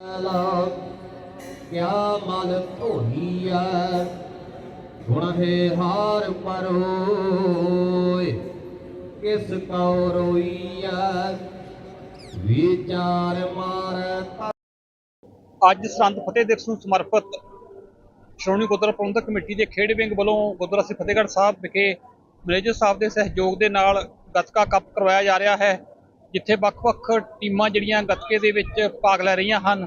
ਲਾ ਕਿਆ ਮਨ ਧੋਈਐ ਗੁਣ ਹੈ ਹਾਰ ਪਰੋਏ, ਕਿਸ ਕਉ ਰੋਈਐ? ਵਿਚਾਰ ਮਾਰ ਅੱਜ ਸੰਤ ਫਤਿਹ ਦਿਵਸ ਨੂੰ ਸਮਰਪਿਤ ਸ਼੍ਰੋਮਣੀ ਗੁਰਦੁਆਰਾ ਪ੍ਰਬੰਧਕ ਕਮੇਟੀ ਦੇ ਖੇਡ ਵਿੰਗ ਵੱਲੋਂ ਗੁਰਦੁਆਰਾ ਸ੍ਰੀ ਫਤਿਹਗੜ੍ਹ ਸਾਹਿਬ ਵਿਖੇ ਮੈਨੇਜਰ ਸਾਹਿਬ ਦੇ ਸਹਿਯੋਗ ਦੇ ਨਾਲ ਗੱਤਕਾ ਕੱਪ ਕਰਵਾਇਆ ਜਾ ਰਿਹਾ ਹੈ। ਜਿੱਥੇ ਵੱਖ-ਵੱਖ ਟੀਮਾਂ ਜਿਹੜੀਆਂ ਗੱਤਕੇ ਦੇ ਵਿੱਚ ਭਾਗ ਲੈ ਰਹੀਆਂ ਹਨ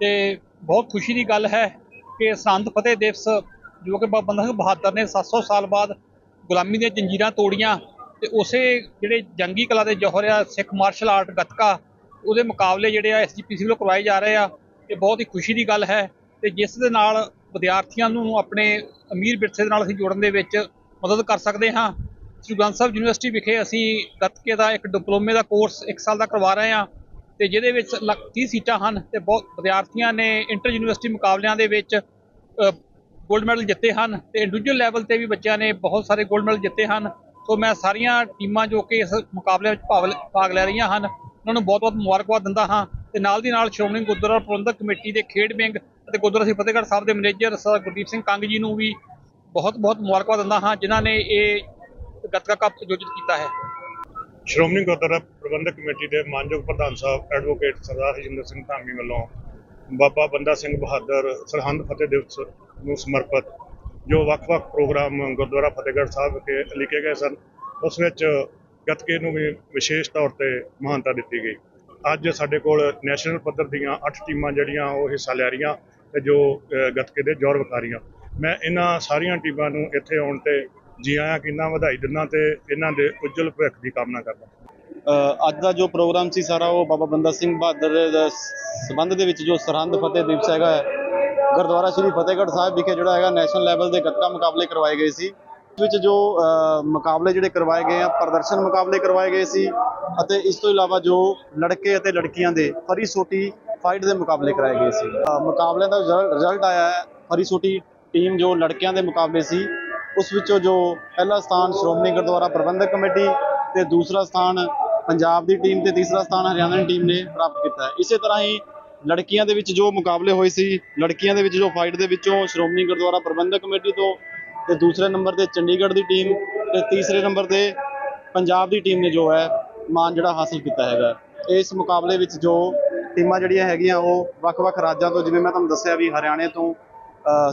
ਤੇ ਬਹੁਤ ਖੁਸ਼ੀ ਦੀ ਗੱਲ ਹੈ ਕਿ ਸੰਤ ਫਤਿਹ ਦਿਵਸ, ਜੋ ਕਿ ਬਾਬਾ ਬੰਦਾ ਸਿੰਘ ਬਹਾਦਰ ਨੇ 700 ਸਾਲ ਬਾਅਦ ਗੁਲਾਮੀ ਦੀਆਂ ਜੰਜੀਰਾਂ ਤੋੜੀਆਂ ਤੇ ਉਸੇ ਜਿਹੜੇ ਜੰਗੀ ਕਲਾ ਦੇ ਜੋਹਰ ਆ, ਸਿੱਖ ਮਾਰਸ਼ਲ ਆਰਟ ਗੱਤਕਾ, ਉਹਦੇ ਮੁਕਾਬਲੇ ਜਿਹੜੇ ਆ ਐਸਜੀਪੀਸੀ ਵੱਲੋਂ ਕਰਵਾਏ ਜਾ ਰਹੇ ਆ ਇਹ ਬਹੁਤ ਹੀ ਖੁਸ਼ੀ ਦੀ ਗੱਲ ਹੈ ਤੇ ਜਿਸ ਦੇ ਨਾਲ ਵਿਦਿਆਰਥੀਆਂ ਨੂੰ ਆਪਣੇ ਅਮੀਰ ਵਿਰਸੇ ਦੇ ਨਾਲ ਅਸੀਂ ਜੋੜਨ ਦੇ ਵਿੱਚ ਮਦਦ ਕਰ ਸਕਦੇ ਹਾਂ। ਸ੍ਰੀ ਗ੍ਰੰਥ ਸਾਹਿਬ ਯੂਨੀਵਰਸਿਟੀ ਵਿਖੇ ਅਸੀਂ ਗੱਤਕੇ ਦਾ ਇੱਕ ਡਿਪਲੋਮੇ ਦਾ ਕੋਰਸ 1 ਸਾਲ ਦਾ ਕਰਵਾ ਰਹੇ ਹਾਂ ਤੇ ਜਿਹਦੇ ਵਿੱਚ ਲੱਖ 30 ਸੀਟਾਂ ਹਨ ਤੇ ਬਹੁਤ ਵਿਦਿਆਰਥੀਆਂ ਨੇ ਇੰਟਰ ਯੂਨੀਵਰਸਿਟੀ ਮੁਕਾਬਲਿਆਂ ਦੇ ਵਿੱਚ 골ਡ ਮੈਡਲ ਜਿੱਤੇ ਹਨ ਤੇ ਇੰਡੀਵਿਜੂਅਲ ਲੈਵਲ ਤੇ ਵੀ ਬੱਚਿਆਂ ਨੇ ਬਹੁਤ ਸਾਰੇ 골ਡ ਮੈਡਲ ਜਿੱਤੇ ਹਨ। ਸੋ ਮੈਂ ਸਾਰੀਆਂ ਟੀਮਾਂ ਜੋ ਕਿ ਇਸ ਮੁਕਾਬਲੇ ਵਿੱਚ ਭਾਗ ਲੈ- ਭਾਗ ਲੈ ਰਹੀਆਂ ਹਨ, ਉਹਨਾਂ ਨੂੰ ਬਹੁਤ-ਬਹੁਤ ਮੁਬਾਰਕਬਾਦ ਦਿੰਦਾ ਹਾਂ ਤੇ ਨਾਲ ਦੀ ਨਾਲ ਸ਼੍ਰੋਮਣੀ ਗੁਰਦੁਆਰਾ ਪ੍ਰਬੰਧਕ ਕਮੇਟੀ ਦੇ ਖੇਡ ਵਿੰਗ ਅਤੇ ਗੁਰਦੁਆਰਾ ਸ੍ਰੀ ਫਤਿਹਗੜ੍ਹ ਸਾਹਿਬ ਦੇ ਮੈਨੇਜਰ ਸਰ ਗੁਰਦੀਪ ਸਿੰਘ ਕੰਗ ਜੀ ਨੂੰ ਵੀ ਬਹੁਤ-ਬਹੁਤ ਮੁਬਾਰਕਬਾਦ ਦਿੰਦਾ ਹਾਂ, ਜਿਨ੍ਹਾਂ ਨੇ ਇਹ ਗੱਤਕਾ ਕੱਪ ਆਯੋਜਿਤ ਕੀਤਾ ਹੈ। ਸ਼੍ਰੋਮਣੀ ਗੁਰਦੁਆਰਾ ਪ੍ਰਬੰਧਕ ਕਮੇਟੀ ਦੇ ਮਾਨਯੋਗ ਪ੍ਰਧਾਨ ਸਾਹਿਬ ਐਡਵੋਕੇਟ ਸਰਦਾਰ ਹਰਜਿੰਦਰ ਸਿੰਘ ਧਾਮੀ ਵੱਲੋਂ ਬਾਬਾ ਬੰਦਾ ਸਿੰਘ ਬਹਾਦਰ ਸਰਹੰਦ ਫਤਿਹ ਦਿਵਸ ਨੂੰ ਸਮਰਪਿਤ ਜੋ ਵੱਖ-ਵੱਖ ਪ੍ਰੋਗਰਾਮ ਗੁਰਦੁਆਰਾ ਫਤਿਹਗੜ੍ਹ ਸਾਹਿਬ ਵਿਖੇ ਲਿਖੇ ਗਏ ਸਨ, ਉਸ ਵਿੱਚ ਗੱਤਕੇ ਨੂੰ ਵੀ ਵਿਸ਼ੇਸ਼ ਤੌਰ ਤੇ ਮਹਾਨਤਾ ਦਿੱਤੀ ਗਈ। ਅੱਜ ਸਾਡੇ ਕੋਲ ਨੈਸ਼ਨਲ ਪੱਧਰ ਦੀਆਂ 8 ਟੀਮਾਂ ਜਿਹੜੀਆਂ, ਉਹ ਹਿੱਸਾ ਲੈ ਰਹੀਆਂ ਤੇ ਜੋ ਗੱਤਕੇ ਦੇ ਜ਼ੋਰ ਵਿਖਾ ਰਹੀਆਂ ਮੈਂ ਇਹਨਾਂ ਸਾਰੀਆਂ ਟੀਮਾਂ ਨੂੰ ਇੱਥੇ ਆਉਣ ਤੇ ਜੀ ਆਇਆਂ ਕਿੰਨਾ ਵਧਾਈ ਦਿੰਦਾ ਤੇ ਇਹਨਾਂ ਦੇ ਉੱਜਲ ਭਵਿੱਖ ਦੀ ਕਾਮਨਾ ਕਰਦਾ। ਅੱਜ ਦਾ ਜੋ ਪ੍ਰੋਗਰਾਮ ਸੀ ਸਾਰਾ ਉਹ ਬਾਬਾ ਬੰਦਾ ਸਿੰਘ ਬਹਾਦਰ ਦੇ ਸਬੰਧ ਦੇ ਵਿੱਚ ਜੋ ਸਰਹੰਦ ਫਤਿਹ ਦਿਵਸ ਹੈਗਾ ਹੈ, ਗੁਰਦੁਆਰਾ ਸ਼੍ਰੀ ਫਤਿਹਗੜ੍ਹ ਸਾਹਿਬ ਵਿਖੇ ਜਿਹੜਾ ਹੈਗਾ ਨੈਸ਼ਨਲ ਲੈਵਲ ਦੇ ਗੱਤਕਾ ਮੁਕਾਬਲੇ ਕਰਵਾਏ ਗਏ ਸੀ। ਵਿੱਚ ਜੋ ਮੁਕਾਬਲੇ ਜਿਹੜੇ ਕਰਵਾਏ ਗਏ ਆ, ਪ੍ਰਦਰਸ਼ਨ ਮੁਕਾਬਲੇ ਕਰਵਾਏ ਗਏ ਸੀ ਅਤੇ ਇਸ ਤੋਂ ਇਲਾਵਾ ਜੋ ਲੜਕੇ ਅਤੇ ਲੜਕੀਆਂ ਦੇ ਫਰੀ ਸੋਟੀ ਫਾਈਟ ਦੇ ਮੁਕਾਬਲੇ ਕਰਾਏ ਗਏ ਸੀ। ਮੁਕਾਬਲਿਆਂ ਦਾ ਰਿਜ਼ਲਟ ਆਇਆ ਹੈ। ਫਰੀ ਸੋਟੀ ਟੀਮ ਜੋ ਲੜਕਿਆਂ ਦੇ ਮੁਕਾਬਲੇ ਸੀ ਉਸ ਵਿੱਚੋਂ ਜੋ ਪਹਿਲਾ ਸਥਾਨ ਸ਼੍ਰੋਮਣੀ ਗੁਰਦੁਆਰਾ ਪ੍ਰਬੰਧਕ ਕਮੇਟੀ ਤੇ ਦੂਸਰਾ ਸਥਾਨ ਪੰਜਾਬ ਦੀ ਟੀਮ ਤੇ ਤੀਸਰਾ ਸਥਾਨ ਹਰਿਆਣਾ ਦੀ ਟੀਮ ਨੇ ਪ੍ਰਾਪਤ ਕੀਤਾ ਹੈ। ਇਸੇ ਤਰ੍ਹਾਂ ਹੀ ਲੜਕੀਆਂ ਦੇ ਵਿੱਚ ਜੋ ਮੁਕਾਬਲੇ ਹੋਏ ਸੀ, ਲੜਕੀਆਂ ਦੇ ਵਿੱਚ ਜੋ ਫਾਈਟ ਦੇ ਵਿੱਚੋਂ ਸ਼੍ਰੋਮਣੀ ਗੁਰਦੁਆਰਾ ਪ੍ਰਬੰਧਕ ਕਮੇਟੀ ਤੋਂ ਤੇ ਦੂਸਰੇ ਨੰਬਰ ਤੇ ਚੰਡੀਗੜ੍ਹ ਦੀ ਟੀਮ ਤੇ ਤੀਸਰੇ ਨੰਬਰ ਤੇ ਪੰਜਾਬ ਦੀ ਟੀਮ ਨੇ ਜੋ ਹੈ ਮਾਨ ਜਿਹੜਾ ਹਾਸਲ ਕੀਤਾ ਹੈਗਾ। ਇਸ ਮੁਕਾਬਲੇ ਵਿੱਚ ਜੋ ਟੀਮਾਂ ਜਿਹੜੀਆਂ ਹੈਗੀਆਂ ਉਹ ਵੱਖ-ਵੱਖ ਰਾਜਾਂ ਤੋਂ, ਜਿਵੇਂ ਮੈਂ ਤੁਹਾਨੂੰ ਦੱਸਿਆ ਵੀ ਹਰਿਆਣੇ ਤੋਂ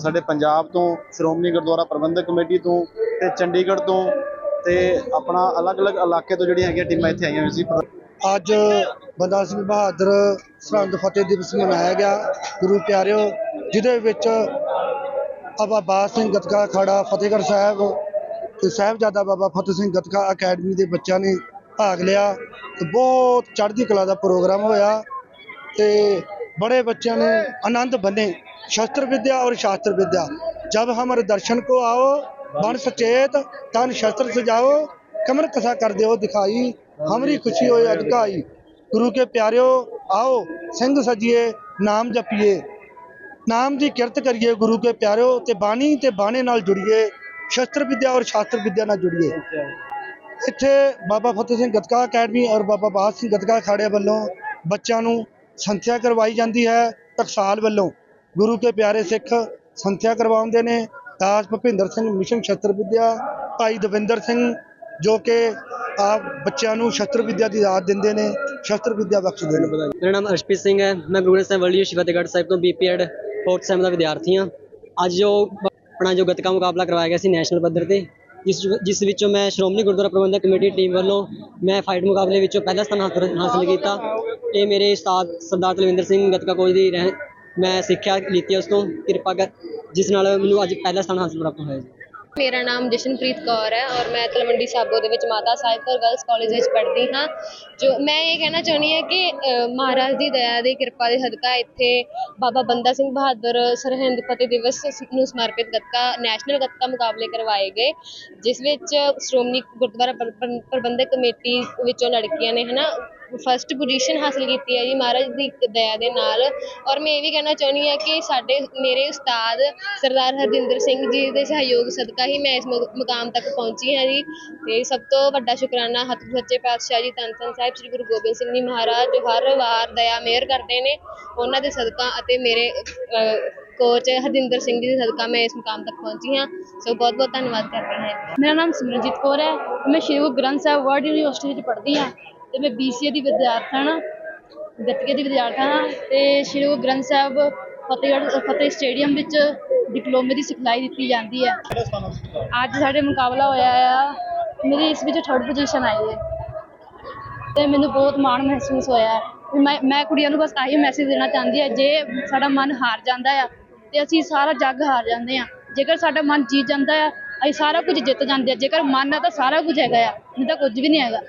ਸਾਡੇ ਪੰਜਾਬ ਤੋਂ, ਸ਼੍ਰੋਮਣੀ ਗੁਰਦੁਆਰਾ ਪ੍ਰਬੰਧਕ ਕਮੇਟੀ ਤੋਂ ਤੇ ਚੰਡੀਗੜ੍ਹ ਤੋਂ ਤੇ ਆਪਣਾ ਅਲੱਗ-ਅਲੱਗ ਇਲਾਕੇ ਤੋਂ ਜਿਹੜੀਆਂ ਹੈਗੀਆਂ ਟੀਮਾਂ ਇੱਥੇ ਆਈਆਂ ਹੋਈਆਂ ਸੀ। ਅੱਜ ਬੰਦਾ ਸਿੰਘ ਬਹਾਦਰ ਸਰਹੰਦ ਫਤਿਹ ਦਿਵਸ ਮਨਾਇਆ ਗਿਆ। ਗੁਰੂ ਪਿਆਰਿਓ, ਜਿਹਦੇ ਵਿੱਚ ਬਾਬਾ ਬਾਸ ਸਿੰਘ ਗਤਕਾ ਖਾੜਾ ਫਤਿਹਗੜ੍ਹ ਸਾਹਿਬ ਤੇ ਸਾਹਿਬਜ਼ਾਦਾ ਬਾਬਾ ਫਤਿਹ ਸਿੰਘ ਗਤਕਾ ਅਕੈਡਮੀ ਦੇ ਬੱਚਿਆਂ ਨੇ ਭਾਗ ਲਿਆ ਤੇ ਬਹੁਤ ਚੜ੍ਹਦੀ ਕਲਾ ਦਾ ਪ੍ਰੋਗਰਾਮ ਹੋਇਆ ਤੇ बड़े बच्चों ने आनंद बने शस्त्र विद्या और शास्त्र विद्या जब हमारे दर्शन को आओ बन सचेत तन शस्त्र सजाओ कमर कसा कर दो दिखाई हमारी खुशी हो अधकाई गुरु के प्यारिओ आओ सिंह सजिए नाम जपिए ਨਾਮ ਦੀ ਕਿਰਤ ਕਰੀਏ ਗੁਰੂ ਕੇ ਪਿਆਰਿਓ ਤੇ ਬਾਣੀ ਤੇ ਬਾਣੇ ਨਾਲ ਜੁੜੀਏ ਸ਼ਸਤਰ ਵਿਦਿਆ ਔਰ ਸ਼ਾਸਤਰ ਵਿਦਿਆ ਨਾਲ ਜੁੜੀਏ ਇੱਥੇ ਬਾਬਾ ਫਤਿਹ ਸਿੰਘ ਗਤਕਾ ਅਕੈਡਮੀ ਔਰ ਬਾਬਾ ਬਾਦ ਸਿੰਘ ਗਤਕਾ ਅਖਾੜੇ ਵੱਲੋਂ ਬੱਚਿਆਂ ਨੂੰ ਸੰਥਿਆ ਕਰਵਾਈ ਜਾਂਦੀ ਹੈ ਟਕਸਾਲ ਵੱਲੋਂ। ਗੁਰੂ ਕੇ ਪਿਆਰੇ ਸਿੱਖ ਸੰਥਿਆ ਕਰਵਾਉਂਦੇ ਨੇ। ਦਾਸ ਭੁਪਿੰਦਰ ਸਿੰਘ ਮਿਸ਼ਨ ਛਤਰ ਵਿਦਿਆ, ਭਾਈ ਦਵਿੰਦਰ ਸਿੰਘ ਜੋ ਕਿ ਆਪ ਬੱਚਿਆਂ ਨੂੰ ਸ਼ਸਤਰ ਵਿਦਿਆ ਦੀ ਦਾਤ ਦਿੰਦੇ ਨੇ ਸ਼ਸਤਰ ਵਿਦਿਆ ਬਖਸ਼ਦੇ ਨੇ। ਮੇਰਾ ਨਾਮ ਅਰਸ਼ਪ੍ਰੀਤ ਸਿੰਘ ਹੈ। ਮੈਂ ਗੁਰੂ ਗ੍ਰੰਥ ਸਾਹਿਬ ਵਰਲਡ ਯੂਨੀਵਰਸਿਟੀ ਫਤਿਹਗੜ੍ਹ ਸਾਹਿਬ ਤੋਂ ਬੀਪੀਐਡ ਫੋਰਥ ਸੈਮ ਦਾ ਵਿਦਿਆਰਥੀ ਹਾਂ। ਅੱਜ ਜੋ ਆਪਣਾ ਜੋ ਗੱਤਕਾ ਮੁਕਾਬਲਾ ਕਰਵਾਇਆ ਗਿਆ ਸੀ ਨੈਸ਼ਨਲ ਪੱਧਰ ਤੇ ਜਿਸ ਜਿਸ ਵਿੱਚੋਂ ਮੈਂ ਸ਼੍ਰੋਮਣੀ ਗੁਰਦੁਆਰਾ ਪ੍ਰਬੰਧਕ ਕਮੇਟੀ ਟੀਮ ਵੱਲੋਂ ਮੈਂ ਫਾਈਟ ਮੁਕਾਬਲੇ ਵਿੱਚੋਂ ਪਹਿਲਾ ਸਥਾਨ ਹਾਸਲ ਹਾਸਲ ਕੀਤਾ ਇਹ ਮੇਰੇ ਉਸਤਾਦ ਸਰਦਾਰ ਤਲਵਿੰਦਰ ਸਿੰਘ ਗੱਤਕਾ ਕੋਚ ਦੀ ਰਹਿ ਮੈਂ ਸਿੱਖਿਆ ਲਿੱਤੀ ਉਸ ਤੋਂ। ਕਿਰਪਾ ਕਰ ਜਿਸ ਨਾਲ ਮੈਨੂੰ ਅੱਜ ਪਹਿਲਾ ਸਥਾਨ ਹਾਸਲ ਪ੍ਰਾਪਤ ਹੋਇਆ ਜੀ। ਮੇਰਾ ਨਾਮ ਜਸ਼ਨਪ੍ਰੀਤ ਕੌਰ ਹੈ ਔਰ ਮੈਂ ਤਲਵੰਡੀ ਸਾਬੋ ਦੇ ਵਿੱਚ ਮਾਤਾ ਸਾਹਿਬ ਕੌਰ ਗਰਲਸ ਕਾਲਜ ਵਿੱਚ ਪੜ੍ਹਦੀ ਹਾਂ। ਜੋ ਮੈਂ ਇਹ ਕਹਿਣਾ ਚਾਹੁੰਦੀ ਹਾਂ ਕਿ ਅ, ਮਹਾਰਾਜ ਦੀ ਦਇਆ ਦੀ ਕਿਰਪਾ ਦੇ ਸਦਕਾ ਇੱਥੇ ਬਾਬਾ ਬੰਦਾ ਸਿੰਘ ਬਹਾਦਰ ਸਰਹਿੰਦ ਫਤਿਹ ਦਿਵਸ ਨੂੰ ਸਮਰਪਿਤ ਗੱਤਕਾ ਨੈਸ਼ਨਲ ਗੱਤਕਾ ਮੁਕਾਬਲੇ ਕਰਵਾਏ ਗਏ ਜਿਸ ਵਿੱਚ ਸ਼੍ਰੋਮਣੀ ਗੁਰਦੁਆਰਾ ਪ੍ਰ- ਪ੍ਰਬੰਧਕ ਕਮੇਟੀ ਵਿੱਚੋਂ ਲੜਕੀਆਂ ਨੇ ਹਨਾ ਫਸਟ ਪੋਜੀਸ਼ਨ ਹਾਸਲ ਕੀਤੀ ਹੈ ਜੀ, ਮਹਾਰਾਜ ਦੀ ਦਇਆ ਦੇ ਨਾਲ। ਔਰ ਮੈਂ ਇਹ ਵੀ ਕਹਿਣਾ ਚਾਹੁੰਦੀ ਹਾਂ ਕਿ ਸਾਡੇ, ਮੇਰੇ ਉਸਤਾਦ ਸਰਦਾਰ ਹਰਜਿੰਦਰ ਸਿੰਘ ਜੀ ਦੇ ਸਹਿਯੋਗ ਸਦਕਾ ਹੀ ਮੈਂ ਇਸ ਮੁਕ, ਮੁਕਾਮ ਤੱਕ ਪਹੁੰਚੀ ਹਾਂ ਜੀ। ਤੇ ਸਭ ਤੋਂ ਵੱਡਾ ਸ਼ੁਕਰਾਨਾ ਸਤਿਗੁਰੂ ਸੱਚੇ ਪਾਤਸ਼ਾਹ ਜੀ ਧੰਨ ਧੰਨ ਸਾਹਿਬ ਸ੍ਰੀ ਗੁਰੂ ਗੋਬਿੰਦ ਸਿੰਘ ਜੀ ਮਹਾਰਾਜ ਜੋ ਹਰ ਵਾਰ ਦਇਆ ਮਿਹਰ ਕਰਦੇ ਨੇ ਉਹਨਾਂ ਦੇ ਸਦਕਾ ਅਤੇ ਮੇਰੇ ਕੋਚ ਹਰਜਿੰਦਰ ਸਿੰਘ ਜੀ ਦੇ ਸਦਕਾ ਮੈਂ ਇਸ ਮੁਕਾਮ ਤੱਕ ਪਹੁੰਚੀ ਹਾਂ। ਸੋ ਬਹੁਤ ਬਹੁਤ ਧੰਨਵਾਦ ਕਰਦੀ ਹਾਂ। ਮੇਰਾ ਨਾਮ ਸਿਮਰਨਜੀਤ ਕੌਰ ਹੈ। ਮੈਂ ਸ਼੍ਰੀ ਗੁਰੂ ਗ੍ਰੰਥ ਸਾਹਿਬ ਵਰਲਡ ਯੂਨੀਵਰਸਿਟੀ ਵਿੱਚ ਪੜ੍ਹਦੀ ਹਾਂ। ਤੇ ਮੈਂ BCA ਦੀ ਵਿਦਿਆਰਥਣ ਹਾਂ ਗੱਤਕੇ ਦੀ ਵਿਦਿਆਰਥਣ ਹਾਂ ਤੇ ਸ਼੍ਰੀ ਗੁਰੂ ਗ੍ਰੰਥ ਸਾਹਿਬ ਫਤਿਹਗੜ੍ਹ, ਫਤਿਹ ਸਟੇਡੀਅਮ ਵਿੱਚ ਡਿਪਲੋਮੇ ਦੀ ਸਿਖਲਾਈ ਦਿੱਤੀ ਜਾਂਦੀ ਹੈ। ਅੱਜ ਸਾਡੇ ਮੁਕਾਬਲਾ ਹੋਇਆ ਆ, ਮੇਰੀ ਇਸ ਵਿੱਚ ਥਰਡ ਪੋਜੀਸ਼ਨ ਆਈ ਹੈ। ਤੇ ਮੈਨੂੰ ਬਹੁਤ ਮਾਣ ਮਹਿਸੂਸ ਹੋਇਆ ਮੈਂ ਮੈਂ ਕੁੜੀਆਂ ਨੂੰ ਬਸ ਆਹੀ ਮੈਸੇਜ ਦੇਣਾ ਚਾਹੁੰਦੀ ਹਾਂ, ਜੇ ਸਾਡਾ ਮਨ ਹਾਰ ਜਾਂਦਾ ਆ, ਤੇ ਅਸੀਂ ਸਾਰਾ ਜੱਗ ਹਾਰ ਜਾਂਦੇ ਆ ਜੇਕਰ ਸਾਡਾ ਮਨ ਜੀਤ ਜਾਂਦਾ ਆ, ਅਸੀਂ ਸਾਰਾ ਕੁਝ ਜਿੱਤ ਜਾਂਦੇ ਆ ਜੇਕਰ ਮਨ ਆ ਤਾਂ ਸਾਰਾ ਕੁਝ ਹੈਗਾ ਆ, ਨਹੀਂ ਤਾਂ ਕੁਝ ਵੀ ਨਹੀਂ ਹੈਗਾ।